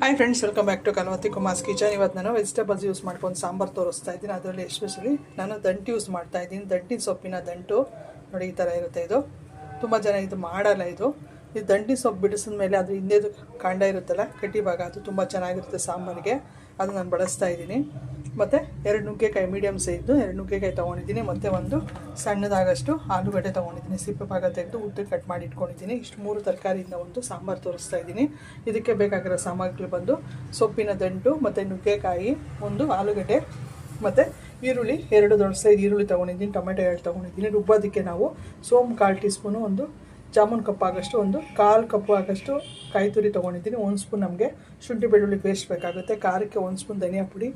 Hi friends welcome back to Kalavathi Kumar's kitchen ಇವತ್ತು ನಾನು vegetables use ಮಾಡ್ಕೊಂಡು ಸಾಂಬಾರು ತೋರಿಸ್ತಾ ಇದ್ದೀನಿ. ಅದರಲ್ಲಿ ಎಸ್ಪೆಷಲಿ ನಾನು ದಂಟು ಯೂಸ್ ಮಾಡ್ತಾ ಇದ್ದೀನಿ. ದಂಟಿನ ಸೊಪ್ಪಿನ ದಂಟು. ನೋಡಿ ಈ ಥರ ಇರುತ್ತೆ ಇದು. ತುಂಬ ಜನ ಇದು ಮಾಡಲ್ಲ ಇದು. ಈ ದಂಡಿ ಸೊಪ್ಪು ಬಿಡಿಸಿದ ಮೇಲೆ ಅದು ಹಿಂದೆದು ಕಾಂಡ ಇರುತ್ತಲ್ಲ ಕಟ್ಟಿ ಭಾಗ, ಅದು ತುಂಬ ಚೆನ್ನಾಗಿರುತ್ತೆ ಸಾಂಬಾರಿಗೆ. ಅದು ನಾನು ಬಳಸ್ತಾ ಇದ್ದೀನಿ. ಮತ್ತು ಎರಡು ನುಗ್ಗೆಕಾಯಿ ಮೀಡಿಯಮ್ ಸೈಜ್ದು ಎರಡು ನುಗ್ಗೆಕಾಯಿ ತೊಗೊಂಡಿದ್ದೀನಿ. ಮತ್ತು ಒಂದು ಸಣ್ಣದಾಗಷ್ಟು ಆಲೂಗಡ್ಡೆ ತೊಗೊಂಡಿದ್ದೀನಿ. ಸಿಪ್ಪೆ ಭಾಗ ತೆಗೆದು ಉದ್ದಕ್ಕೆ ಕಟ್ ಮಾಡಿ ಇಟ್ಕೊಂಡಿದ್ದೀನಿ. ಇಷ್ಟು ಮೂರು ತರಕಾರಿಯಿಂದ ಒಂದು ಸಾಂಬಾರು ತೋರಿಸ್ತಾ ಇದ್ದೀನಿ. ಇದಕ್ಕೆ ಬೇಕಾಗಿರೋ ಸಾಮಗ್ರಿ ಬಂದು ಸೊಪ್ಪಿನ ದಂಟು ಮತ್ತು ನುಗ್ಗೆಕಾಯಿ, ಒಂದು ಆಲೂಗಡ್ಡೆ, ಮತ್ತು ಈರುಳ್ಳಿ, ಎರಡು ದೊಡ್ಡ ಸೈಜ್ ಈರುಳ್ಳಿ ತೊಗೊಂಡಿದ್ದೀನಿ, ಟೊಮೆಟೊ ಎರಡು ತೊಗೊಂಡಿದ್ದೀನಿ. ರುಬ್ಬೋದಕ್ಕೆ ನಾವು ಸೋಮ್ ಕಾಲು ಟೀ ಸ್ಪೂನು ಒಂದು ಜಾಮೂನ್ ಕಪ್ ಆಗೋಷ್ಟು, ಒಂದು ಕಾಲು ಕಪ್ಪು ಆಗಷ್ಟು ಕಾಯಿ ತುರಿ ತೊಗೊಂಡಿದ್ದೀನಿ. ಒಂದು ಸ್ಪೂನ್ ನಮಗೆ ಶುಂಠಿ ಬೆಳ್ಳುಳ್ಳಿ ಪೇಸ್ಟ್ ಬೇಕಾಗುತ್ತೆ. ಖಾರಕ್ಕೆ ಒಂದು ಸ್ಪೂನ್ ಧನಿಯಾ ಪುಡಿ,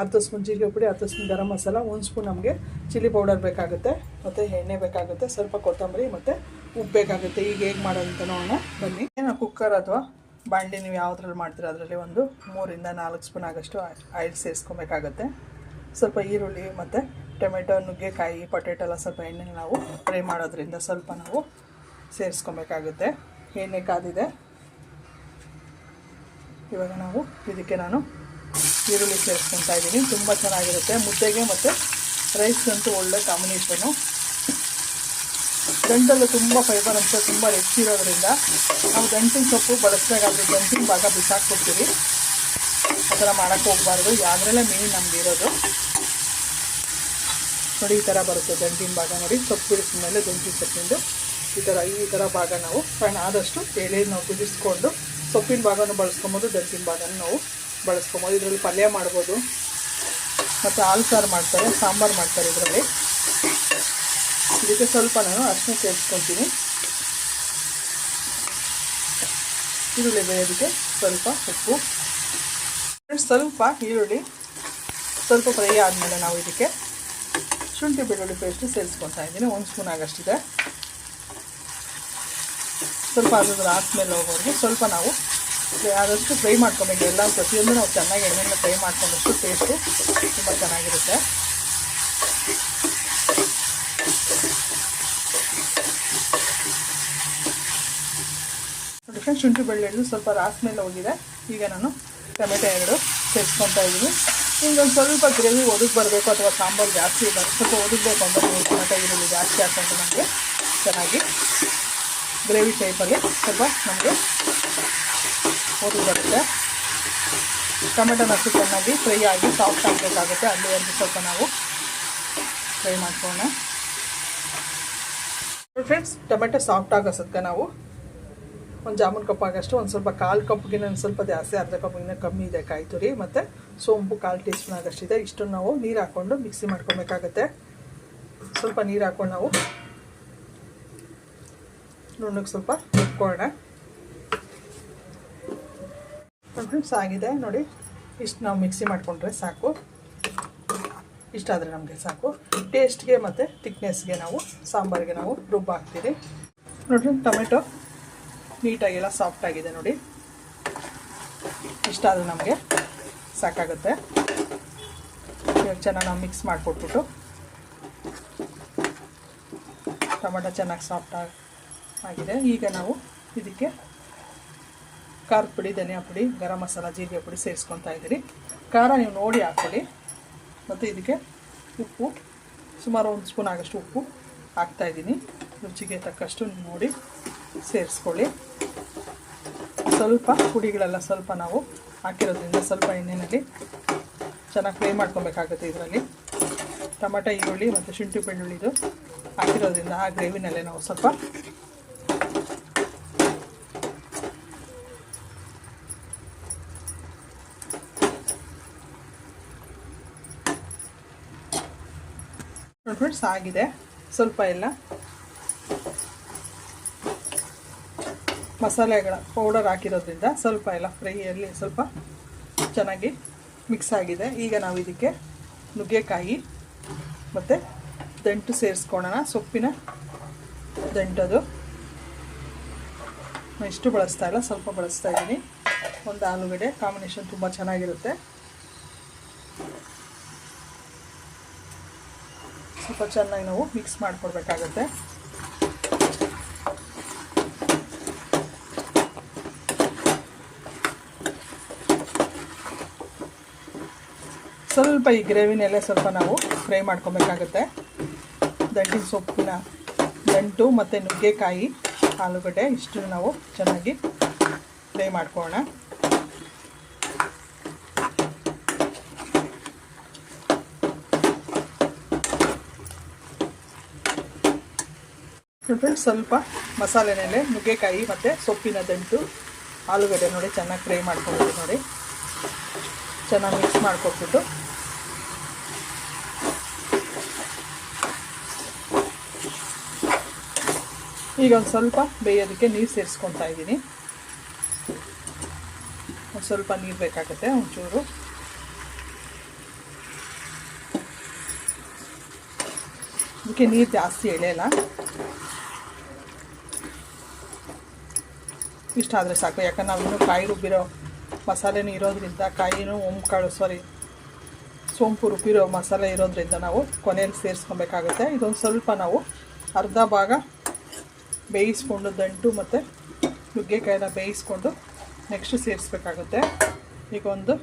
ಅರ್ಧ ಸ್ಪೂನ್ ಜೀರಿಗೆ ಪುಡಿ, ಅರ್ಧ ಸ್ಪೂನ್ ಗರಂ ಮಸಾಲ ಒಂದು ಸ್ಪೂನ್ ನಮಗೆ ಚಿಲ್ಲಿ ಪೌಡರ್ ಬೇಕಾಗುತ್ತೆ. ಮತ್ತು ಎಣ್ಣೆ ಬೇಕಾಗುತ್ತೆ. ಸ್ವಲ್ಪ ಕೊತ್ತಂಬರಿ ಮತ್ತು ಉಪ್ಪು ಬೇಕಾಗುತ್ತೆ. ಈಗ ಹೇಗೆ ಮಾಡೋದಂತ ನೋಡೋಣ. ಬನ್ನಿ. ಏನೋ ಕುಕ್ಕರ್ ಅಥವಾ ಬಾಂಡೆ ನೀವು ಯಾವುದ್ರಲ್ಲಿ ಮಾಡ್ತೀರಾ? ಅದರಲ್ಲಿ ಒಂದು ಮೂರಿಂದ ನಾಲ್ಕು ಸ್ಪೂನ್ ಆಗಷ್ಟು ಆಯಿಲ್ ಸೇರಿಸ್ಕೊಬೇಕಾಗುತ್ತೆ. ಸ್ವಲ್ಪ ಈರುಳ್ಳಿ ಮತ್ತು ಟೊಮೆಟೊ ನುಗ್ಗೆಕಾಯಿ ಪೊಟೆಟೊ ಎಲ್ಲ ಸ್ವಲ್ಪ ಎಣ್ಣೆ ನಾವು ಫ್ರೈ ಮಾಡೋದ್ರಿಂದ ಸ್ವಲ್ಪ ನಾವು ಸೇರಿಸ್ಕೊಬೇಕಾಗುತ್ತೆ. ಎಣ್ಣೆ ಕಾದಿದೆ. ಇವಾಗ ನಾವು ಇದಕ್ಕೆ ನಾನು ಈರುಳ್ಳಿ ಸೇರಿಸ್ಕೊತಾ ಇದ್ದೀನಿ. ತುಂಬ ಚೆನ್ನಾಗಿರುತ್ತೆ. ಮುದ್ದೆಗೆ ಮತ್ತು ರೈಸ್ಗಂತೂ ಒಳ್ಳೆ ಕಾಂಬಿನೇಷನು ಗಂಟಲು ತುಂಬ ಫೈಬರ್ ಅಂಶ ತುಂಬ ರಿಚ್ ಇರೋದ್ರಿಂದ ನಾವು ಗಂಟಿನ ಸೊಪ್ಪು ಬಳಸಬೇಕಾದ್ರೆ ಗಂಟಿನ ಭಾಗ ಬಿಸಾಕ್ಬಿಡ್ತೀವಿ. ಆ ಥರ ಮಾಡೋಕ್ಕೆ ಹೋಗಬಾರ್ದು. ಯಾವುದ್ರಲ್ಲೇ ಮೇನ್ ನಮ್ಗೆ ಇರೋದು. ನೋಡಿ ಈ ಥರ ಬರುತ್ತೆ ಗಂಟಿನ ಭಾಗ ನೋಡಿ. ಸೊಪ್ಪು ಬಿಡಿಸಿದ ಮೇಲೆ ದಂಟಿನ ಸೊಪ್ಪಿಂದು ಈ ಥರ ಈ ಥರ ಭಾಗ ನಾವು ಸಣ್ಣ ಆದಷ್ಟು ಎಳೆ ನಾವು ಕುದಿಸ್ಕೊಂಡು ಸೊಪ್ಪಿನ ಭಾಗನೂ ಬಳಸ್ಕೊಬೋದು ದಂಟಿನ ಭಾಗನೂ ನಾವು ಬಳಸ್ಕೊಬೋದು. ಇದರಲ್ಲಿ ಪಲ್ಯ ಮಾಡ್ಬೋದು. ಮತ್ತು ಹಾಲು ಸಾರು ಮಾಡ್ತಾರೆ, ಸಾಂಬಾರು ಮಾಡ್ತಾರೆ ಇದರಲ್ಲಿ. ಇದಕ್ಕೆ ಸ್ವಲ್ಪ ನಾನು ಅರಿಶಿನ ಸೇರಿಸ್ಕೊತೀನಿ ಈರುಳ್ಳಿ ಬೇಯೋದಕ್ಕೆ ಸ್ವಲ್ಪ ಉಪ್ಪು. ಸ್ವಲ್ಪ ಈರುಳ್ಳಿ ಸ್ವಲ್ಪ ಫ್ರೈ ಆದಮೇಲೆ ನಾವು ಇದಕ್ಕೆ ಶುಂಠಿ ಬೆಳ್ಳುಳ್ಳಿ ಪೇಸ್ಟ್ ಸೇರಿಸ್ಕೊತಾ ಇದ್ದೀನಿ. ಒಂದು ಸ್ಪೂನ್ ಆಗಷ್ಟಿದೆ. ಸ್ವಲ್ಪ ಅದ್ರ ಮೇಲೆ ಹೋಗೋರಿಗೆ ಸ್ವಲ್ಪ ನಾವು ಆದಷ್ಟು ಫ್ರೈ ಮಾಡ್ಕೊಬೇಕು ಎಲ್ಲ ಪ್ರತಿಯೊಂದು ನಾವು ಚೆನ್ನಾಗಿ ಎಣ್ಣೆನ ಫ್ರೈ ಮಾಡ್ಕೊಂಡಷ್ಟು ಟೇಸ್ಟು ತುಂಬ ಚೆನ್ನಾಗಿರುತ್ತೆ. ನೋಡಿ ಫ್ರೆಂಡ್ಸ್ ಶುಂಠಿ ಬೆಳ್ಳುಳ್ಳಿ ಸ್ವಲ್ಪ ರಾಸ್ಮೇಲೆ ಹೋಗಿದೆ. ಈಗ ನಾನು ಟೊಮೆಟೊ ಎರಡು ಸೇರಿಸ್ಕೊತಾ ಇದ್ದೀನಿ. ಒಂದು ಸ್ವಲ್ಪ ಗ್ರೇವಿ ಒದಗಿ ಬರಬೇಕು ಅಥವಾ ಸಾಂಬಾರು ಜಾಸ್ತಿ ಸ್ವಲ್ಪ ಒದಗಬೇಕು ಅಂದರೆ ಟೊಮೆಟೊ ಈರುಳ್ಳಿ ಜಾಸ್ತಿ ಹಾಕೊಂಡು ನಮಗೆ. ಚೆನ್ನಾಗಿ. ಗ್ರೇವಿ ಟೈಪಲ್ಲಿ ಸ್ವಲ್ಪ ನಮಗೆ ಒದಗಿ ಬರುತ್ತೆ. ಟೊಮೆಟೊನ ಅಷ್ಟು ಚೆನ್ನಾಗಿ ಫ್ರೈ ಆಗಿ ಸಾಫ್ಟ್ ಆಗಬೇಕಾಗುತ್ತೆ. ಅಲ್ಲಿ ಒಂದು ಸ್ವಲ್ಪ ನಾವು ಫ್ರೈ ಮಾಡ್ಕೊಳ್ಳೋಣ. ಫ್ರೆಂಡ್ಸ್ ಟೊಮೆಟೊ ಸಾಫ್ಟ್ ಆಗೋಸಕ್ಕೆ ನಾವು ಒಂದು ಜಾಮೂನ್ ಕಪ್ ಆಗಷ್ಟು ಒಂದು ಸ್ವಲ್ಪ ಕಾಲು ಕಪ್ಗಿನ ಒಂದು ಸ್ವಲ್ಪ ಜಾಸ್ತಿ, ಅರ್ಧ ಕಪ್ಗಿನ ಕಮ್ಮಿ ಇದೆ ಕಾಯಿ ತುರಿ ಮತ್ತು ಸೋಂಪು ಕಾಲು ಟೀ ಸ್ಪೂನ್ ಆಗಷ್ಟಿದೆ. ಇಷ್ಟನ್ನು ನಾವು ನೀರು ಹಾಕ್ಕೊಂಡು ಮಿಕ್ಸಿ ಮಾಡ್ಕೊಬೇಕಾಗತ್ತೆ. ಸ್ವಲ್ಪ ನೀರು ಹಾಕ್ಕೊಂಡು ನಾವು ನುಣ್ಣಗೆ ಸ್ವಲ್ಪ ರುಬ್ಕೊಳ್ಳೋಣ ಫ್ರೆಂಡ್ಸ್ ಆಗಿದೆ, ನೋಡಿ. ಇಷ್ಟು ನಾವು ಮಿಕ್ಸಿ ಮಾಡಿಕೊಂಡ್ರೆ ಸಾಕು. ಇಷ್ಟಾದರೆ ನಮಗೆ ಸಾಕು. ಟೇಸ್ಟ್ಗೆ ಮತ್ತು ತಿಕ್ನೆಸ್ಗೆ ನಾವು, ಸಾಂಬಾರಿಗೆ ನಾವು ರುಬ್ಬ ಹಾಕ್ತೀರಿ ನೋಡಿರಿ, ಟೊಮೆಟೊ ನೀಟಾಗೆಲ್ಲ ಸಾಫ್ಟ್ ಆಗಿದೆ, ನೋಡಿ. ಇಷ್ಟಾದರೆ ನಮಗೆ ಸಾಕಾಗುತ್ತೆ. ಇವಾಗ ಚೆನ್ನಾಗಿ ನಾವು ಮಿಕ್ಸ್ ಮಾಡಿಕೊಟ್ಬಿಟ್ಟು ಟೊಮೆಟೊ ಚೆನ್ನಾಗಿ ಸಾಫ್ಟ್ ಆಗಿದೆ. ಈಗ ನಾವು ಇದಕ್ಕೆ ಖಾರದ ಪುಡಿ, ಧನಿಯಾ ಪುಡಿ, ಗರಂ ಮಸಾಲ, ಜೀರಿಗೆ ಪುಡಿ ಸೇರಿಸ್ಕೊತಾ ಇದ್ದೀರಿ ಖಾರ ನೀವು ನೋಡಿ ಹಾಕ್ಕೊಳ್ಳಿ. ಮತ್ತು ಇದಕ್ಕೆ ಉಪ್ಪು, ಸುಮಾರು ಒಂದು ಸ್ಪೂನ್ ಆಗಷ್ಟು ಉಪ್ಪು ಹಾಕ್ತಾಯಿದ್ದೀನಿ ರುಚಿಗೆ ತಕ್ಕಷ್ಟು ನೋಡಿ ಸೇರಿಸ್ಕೊಳ್ಳಿ. ಸ್ವಲ್ಪ ಪುಡಿಗಳೆಲ್ಲ ಸ್ವಲ್ಪ ನಾವು ಹಾಕಿರೋದ್ರಿಂದ ಸ್ವಲ್ಪ ಎಣ್ಣೆಯಲ್ಲಿ ಚೆನ್ನಾಗಿ ಫ್ರೈ ಮಾಡ್ಕೊಬೇಕಾಗುತ್ತೆ ಇದರಲ್ಲಿ. ಟೊಮೆಟೊ, ಈರುಳ್ಳಿ ಮತ್ತು ಶುಂಠಿ ಬೆಳ್ಳುಳ್ಳಿದು ಹಾಕಿರೋದ್ರಿಂದ ಆ ಗ್ರೇವಿನಲ್ಲೇ ನಾವು ಸ್ವಲ್ಪ ಫ್ರೆಂಡ್ಸ್ ಆಗಿದೆ. ಸ್ವಲ್ಪ ಎಲ್ಲ ಮಸಾಲೆಗಳ ಪೌಡರ್ ಹಾಕಿರೋದ್ರಿಂದ ಸ್ವಲ್ಪ ಎಲ್ಲ ಫ್ರೈಯಲ್ಲಿ ಸ್ವಲ್ಪ ಚೆನ್ನಾಗಿ ಮಿಕ್ಸ್ ಆಗಿದೆ. ಈಗ ನಾವು ಇದಕ್ಕೆ ನುಗ್ಗೆಕಾಯಿ ಮತ್ತು ದಂಟು ಸೇರಿಸ್ಕೊಳ್ಳೋಣ ಸೊಪ್ಪಿನ ದಂಟದು ನಾನು ಇಷ್ಟು ಬಳಸ್ತಾ ಇಲ್ಲ, ಸ್ವಲ್ಪ ಬಳಸ್ತಾ ಇದ್ದೀನಿ. ಒಂದು ಆಲೂಗಡ್ಡೆ ಕಾಂಬಿನೇಷನ್ ತುಂಬ ಚೆನ್ನಾಗಿರುತ್ತೆ. ಸ್ವಲ್ಪ ಚೆನ್ನಾಗಿ ನಾವು ಮಿಕ್ಸ್ ಮಾಡಿಕೊಡ್ಬೇಕಾಗತ್ತೆ. ಸ್ವಲ್ಪ ಈ ಗ್ರೇವಿನೆಲ್ಲೇ ಸ್ವಲ್ಪ ನಾವು ಫ್ರೈ ಮಾಡ್ಕೊಬೇಕಾಗತ್ತೆ. ದಂಟಿನ ಸೊಪ್ಪಿನ ದಂಟು ಮತ್ತು ನುಗ್ಗೆಕಾಯಿ, ಆಲೂಗಡ್ಡೆ ಇಷ್ಟು ನಾವು ಚೆನ್ನಾಗಿ ಫ್ರೈ ಮಾಡ್ಕೊಳ್ಳೋಣ. ಫ್ರೆಂಡ್ಸ್ ಸ್ವಲ್ಪ ಮಸಾಲೆನೆಲೆ ನುಗ್ಗೆಕಾಯಿ ಮತ್ತು ಸೊಪ್ಪಿನ ದಂಟು, ಆಲೂಗಡ್ಡೆ ನೋಡಿ ಚೆನ್ನಾಗಿ ಫ್ರೈ ಮಾಡ್ಕೊಬೋದು ನೋಡಿ. ಚೆನ್ನಾಗಿ ಮಿಕ್ಸ್ ಮಾಡ್ಕೊಟ್ಬಿಟ್ಟು. ಈಗ ಒಂದು ಸ್ವಲ್ಪ ಬೇಯೋದಕ್ಕೆ ನೀರು ಸೇರಿಸ್ಕೊತಾ ಇದ್ದೀನಿ. ಒಂದು ಸ್ವಲ್ಪ ನೀರು ಬೇಕಾಗುತ್ತೆ, ಒಂಚೂರು. ಅದಕ್ಕೆ ನೀರು ಜಾಸ್ತಿ ಎಳೆಯಲ್ಲ. ಇಷ್ಟ ಆದರೆ ಸಾಕು. ಯಾಕಂದ್ರೆ ನಾವು ಇನ್ನೂ ಕಾಯಿ ರುಬ್ಬಿರೋ ಮಸಾಲೆನೂ ಇರೋದ್ರಿಂದ, ಕಾಯಿನೂ ಕಾಳು ಸಾರಿ ಸೋಂಪು ರುಬ್ಬಿರೋ ಮಸಾಲೆ ಇರೋದ್ರಿಂದ ನಾವು ಕೊನೆಯಲ್ಲಿ ಸೇರಿಸ್ಕೊಬೇಕಾಗುತ್ತೆ. ಇದೊಂದು ಸ್ವಲ್ಪ ನಾವು ಅರ್ಧ ಭಾಗ ಬೇಯಿಸ್ಕೊಂಡು ದಂಟು ಮತ್ತು ನುಗ್ಗೆಕಾಯಿನ ಬೇಯಿಸ್ಕೊಂಡು ನೆಕ್ಸ್ಟ್ ಸೇರಿಸ್ಬೇಕಾಗುತ್ತೆ. ಈಗ ಒಂದು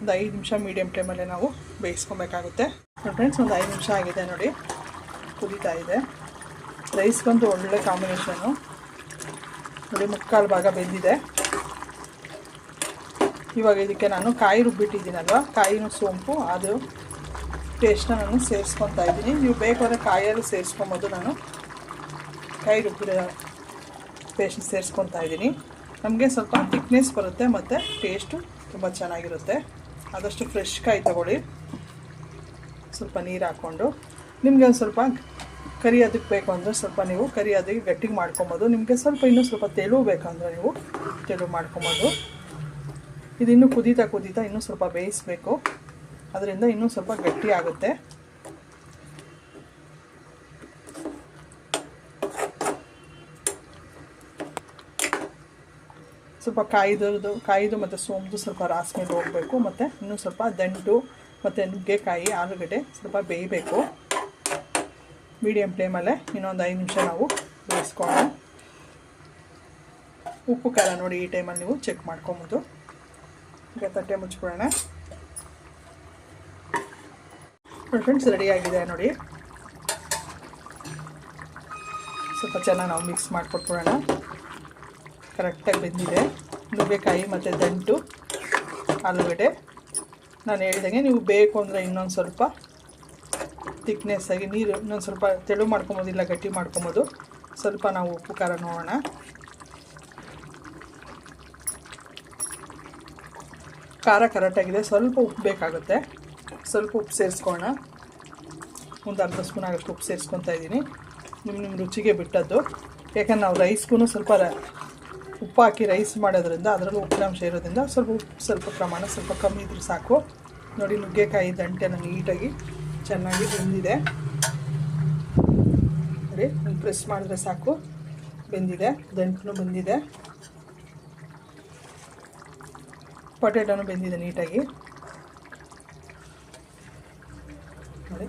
ಒಂದು ಐದು ನಿಮಿಷ ಮೀಡಿಯಮ್ ಟೈಮಲ್ಲೇ ನಾವು ಬೇಯಿಸ್ಕೊಬೇಕಾಗುತ್ತೆ. ಫ್ರೆಂಡ್ಸ್ ಒಂದು ಐದು ನಿಮಿಷ ಆಗಿದೆ ನೋಡಿ. ಕುದೀತಾ ಇದೆ. ರೈಸ್ಗೊಂದು ಒಳ್ಳೆ ಕಾಂಬಿನೇಷನು ನೋಡಿ, ಮುಕ್ಕಾಲು ಭಾಗ ಬೆಂದಿದೆ. ಇವಾಗ ಇದಕ್ಕೆ ನಾನು ಕಾಯಿ ರುಬ್ಬಿಟ್ಟಿದ್ದೀನಲ್ವ? ಕಾಯಿನೂ ಸೋಂಪು, ಅದು ಟೇಸ್ಟ್ನ ನಾನು ಸೇರಿಸ್ಕೊತಾ ಇದ್ದೀನಿ. ನೀವು ಬೇಕಾದ್ರೆ ಕಾಯಿಯಲ್ಲಿ ಸೇರಿಸ್ಕೊಬೋದು ನಾನು. ಕಾಯಿ ರುಬ್ಬಿರೋ ಪೇಸ್ಟ್ ಸೇರಿಸ್ಕೊತಾ ಇದ್ದೀನಿ. ನಮಗೆ ಸ್ವಲ್ಪ ಥಿಕ್ನೆಸ್ ಬರುತ್ತೆ, ಮತ್ತು ಟೇಸ್ಟು ತುಂಬ ಚೆನ್ನಾಗಿರುತ್ತೆ. ಆದಷ್ಟು ಫ್ರೆಶ್ ಕಾಯಿ ತಗೊಳ್ಳಿ. ಸ್ವಲ್ಪ ನೀರು ಹಾಕ್ಕೊಂಡು. ನಿಮಗೆ ಒಂದು ಸ್ವಲ್ಪ ಕರಿ ಅದಕ್ಕೆ ಬೇಕು ಅಂದರೆ ಸ್ವಲ್ಪ ನೀವು ಕರಿ ಅದಕ್ಕೆ ಗಟ್ಟಿಗೆ ಮಾಡ್ಕೊಬೋದು. ನಿಮಗೆ ಸ್ವಲ್ಪ ಇನ್ನೂ ಸ್ವಲ್ಪ ತೆಳು ಬೇಕಂದ್ರೆ ನೀವು ತೆಳು ಮಾಡ್ಕೊಬೋದು. ಇದು ಇನ್ನೂ ಕುದೀತಾ ಕುದೀತಾ ಇನ್ನೂ ಸ್ವಲ್ಪ ಬೇಯಿಸಬೇಕು. ಅದರಿಂದ ಇನ್ನೂ ಸ್ವಲ್ಪ ಗಟ್ಟಿ ಆಗುತ್ತೆ. ಸ್ವಲ್ಪ ಕಾಯ್ದು ಕಾಯ್ದು ಮತ್ತು ಸೋಮ್ದು ಸ್ವಲ್ಪ ರಾಸ್ ಮೇಲೆ ಹೋಗಬೇಕು, ಮತ್ತು ಇನ್ನೂ ಸ್ವಲ್ಪ ದಂಟು, ಮತ್ತು ನುಗ್ಗೆಕಾಯಿ, ಆಲೂಗಡ್ಡೆ ಸ್ವಲ್ಪ ಬೇಯಬೇಕು ಮೀಡಿಯಮ್ ಫ್ಲೇಮಲ್ಲೇ ಇನ್ನೊಂದು ಐದು ನಿಮಿಷ ನಾವು ಬೇಯಿಸ್ಕೊಳ್ಳೋಣ. ಉಪ್ಪು ಖಾರ ನೋಡಿ ಈ ಟೈಮಲ್ಲಿ ನೀವು ಚೆಕ್ ಮಾಡ್ಕೊಬೋದು. ಈಗ ತಟ್ಟೆ ಮುಚ್ಕೊಳ್ಳೋಣ. ಫ್ರೆಂಡ್ಸ್ ರೆಡಿಯಾಗಿದೆ ನೋಡಿ. ಸ್ವಲ್ಪ ಚೆನ್ನಾಗಿ ನಾವು ಮಿಕ್ಸ್ ಮಾಡಿಕೊಟ್ಬಿಡೋಣ. ಕರೆಕ್ಟಾಗಿ ಬೆಂದಿದೆ. ನುಗ್ಗೆಕಾಯಿ ಮತ್ತು ದಂಟು, ಆಲೂಗಡ್ಡೆ. ನಾನು ಹೇಳಿದಂಗೆ ನೀವು ಬೇಕು ಅಂದರೆ ಇನ್ನೊಂದು ಸ್ವಲ್ಪ ತಿಕ್ನೆಸ್ ಆಗಿ ನೀರು ಇನ್ನೊಂದು ಸ್ವಲ್ಪ ತೆಳು ಮಾಡ್ಕೊಬೋದು, ಇಲ್ಲ ಗಟ್ಟಿ ಮಾಡ್ಕೊಬೋದು. ಸ್ವಲ್ಪ ನಾವು ಉಪ್ಪು, ಖಾರ ನೋಡೋಣ. ಖಾರ ಕರೆಕ್ಟಾಗಿದೆ ಸ್ವಲ್ಪ ಉಪ್ಪು ಬೇಕಾಗುತ್ತೆ. ಸ್ವಲ್ಪ ಉಪ್ಪು ಸೇರಿಸ್ಕೊಳ್ಳೋಣ. ಒಂದು ಅರ್ಧ ಸ್ಪೂನ್ ಆಗೋಷ್ಟು ಉಪ್ಪು ಸೇರಿಸ್ಕೊತಾ ಇದ್ದೀನಿ. ನಿಮ್ಮ ನಿಮ್ಮ ರುಚಿಗೆ ಬಿಟ್ಟದ್ದು. ಯಾಕಂದ್ರೆ ನಾವು ರೈಸ್ಗೂ ಸ್ವಲ್ಪ ಉಪ್ಪು ಹಾಕಿ ರೈಸ್ ಮಾಡೋದ್ರಿಂದ ಅದರಲ್ಲೂ ಉಪ್ಪಿನಾಂಶ ಇರೋದ್ರಿಂದ ಸ್ವಲ್ಪ ಉಪ್ಪು ಸ್ವಲ್ಪ ಪ್ರಮಾಣ ಸ್ವಲ್ಪ ಕಮ್ಮಿ ಇದ್ರೂ ಸಾಕು. ನೋಡಿ ನುಗ್ಗೆಕಾಯಿ ದಂಟೆನ ನೀಟಾಗಿ ಚೆನ್ನಾಗಿ ಬೆಂದಿದೆ. ನೋಡಿ ಪ್ರೆಸ್ ಮಾಡಿದ್ರೆ ಸಾಕು. ಬೆಂದಿದೆ ದಂಟು ಬಂದಿದೆ. ಪೊಟ್ಯಾಟೋನು ಬೆಂದಿದೆ ನೀಟಾಗಿ. ನೋಡಿ.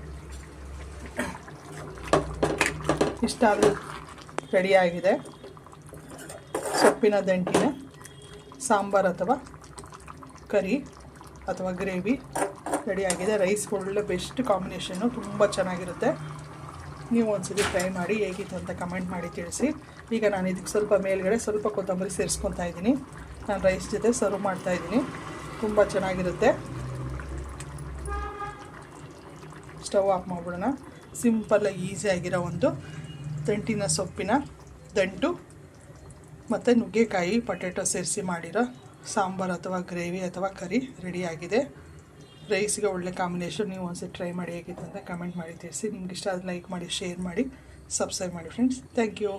ಇಷ್ಟಾದರೂ ರೆಡಿಯಾಗಿದೆ ಸೊಪ್ಪಿನ ದಂಟಿನ ಸಾಂಬಾರು ಅಥವಾ ಕರಿ ಅಥವಾ ಗ್ರೇವಿ. ರೆಡಿಯಾಗಿದೆ. ರೈಸ್ ಒಳ್ಳೆ ಬೆಸ್ಟ್ ಕಾಂಬಿನೇಷನ್ನು ತುಂಬ ಚೆನ್ನಾಗಿರುತ್ತೆ. ನೀವು ಒಂದ್ಸತಿ ಟ್ರೈ ಮಾಡಿ ಹೇಗಿತ್ತು ಅಂತ ಕಮೆಂಟ್ ಮಾಡಿ ತಿಳಿಸಿ. ಈಗ ನಾನು ಇದಕ್ಕೆ ಸ್ವಲ್ಪ ಮೇಲ್ಗಡೆ ಸ್ವಲ್ಪ ಕೊತ್ತಂಬರಿ ಸೇರಿಸ್ಕೊತಾ ಇದ್ದೀನಿ. ನಾನು ರೈಸ್ ಜೊತೆ ಸರ್ವ್ ಮಾಡ್ತಾ ಇದ್ದೀನಿ. ತುಂಬ ಚೆನ್ನಾಗಿರುತ್ತೆ. ಸ್ಟವ್ ಆಫ್ ಮಾಡಿಬಿಡೋಣ. ಸಿಂಪಲ್ಲಾಗಿ ಆಗಿರೋ ಒಂದು ದಂಟಿನ ಸೊಪ್ಪಿನ ದಂಟು ಮತ್ತು ನುಗ್ಗೆಕಾಯಿ ಪೊಟೆಟೊ ಸೇರಿಸಿ ಮಾಡಿರೋ ಸಾಂಬಾರು ಅಥವಾ ಗ್ರೇವಿ ಅಥವಾ ಕರಿ ರೆಡಿಯಾಗಿದೆ ರೈಸ್ಗೆ ಒಳ್ಳೆ ಕಾಂಬಿನೇಷನ್ ನೀವು ಒಂದ್ಸತಿ ಟ್ರೈ ಮಾಡಿ ಹೇಗಿತ್ತು ಅಂತ ಕಮೆಂಟ್ ಮಾಡಿ ತಿಳಿಸಿ. ನಿಮ್ಗೆ ಇಷ್ಟ ಆದರೆ ಲೈಕ್ ಮಾಡಿ ಶೇರ್ ಮಾಡಿ ಸಬ್ಸ್ಕ್ರೈಬ್ ಮಾಡಿ ಫ್ರೆಂಡ್ಸ್ ಥ್ಯಾಂಕ್ ಯು